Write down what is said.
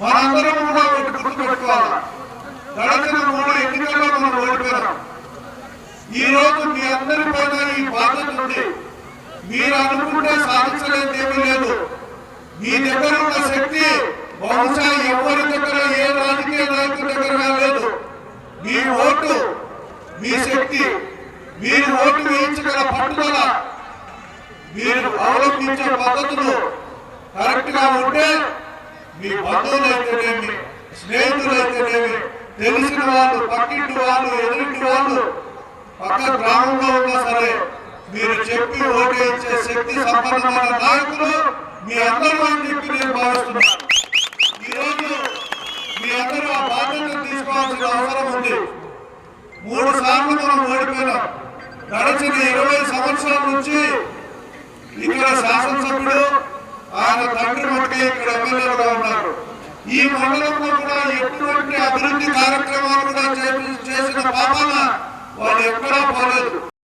మనందరం కూడా ఒకటి గుర్తుపెట్టుకోవాలి. గడిచిన మూడు ఎన్నికల్లో మనం ఓడిపోయినాం ఈ రోజు మీ అందరి పైన ఈ బాధ్యత నుండి మీరు అనుకుంటే సాధించలేదు ఏమీ లేదు. మీ దగ్గర ఉన్న శక్తి బహుశా ఎవరి దగ్గర ఏ రాజకీయ నాయకుడి దగ్గర లేదు మీ ఓటు మీ శక్తి మీరు ఓటు వేయించగల పట్టుదల మీరు అవలంబించే పద్ధతులు కరెక్ట్గా ఉంటే మీ బంధువులైతేనేమి స్నేహితులైతేనేమి తెలిసిన వాళ్ళు పక్కింటి వాళ్ళు ఎదురింటి వాళ్ళు పక్క గ్రామంలో ఉన్నా సరే మీరు చెప్పి ఓటేయించే శక్తి సంపన్నమైన నాయకులు మీ అందరూ అని చెప్పి నేను భావిస్తున్నాను. ఈరోజు మీ అందరూ ఆ బాధ్యతను తీసుకోవాల్సిన అవసరం ఉంది. మూడు సార్లు మనం ఓడిపోయినాం. గడిచిన ఇరవై సంవత్సరాల నుంచి ఇక్కడ శాసనసభ్యుడు ఆయన తండ్రి మట్టి ఇక్కడ ఎమ్మెల్యేలుగా ఉన్నారు. ఈ మండలంలో కూడా ఎటువంటి అభివృద్ధి కార్యక్రమాలు కూడా చేసిన పాపాన వాళ్ళు ఎక్కడా పోలేదు.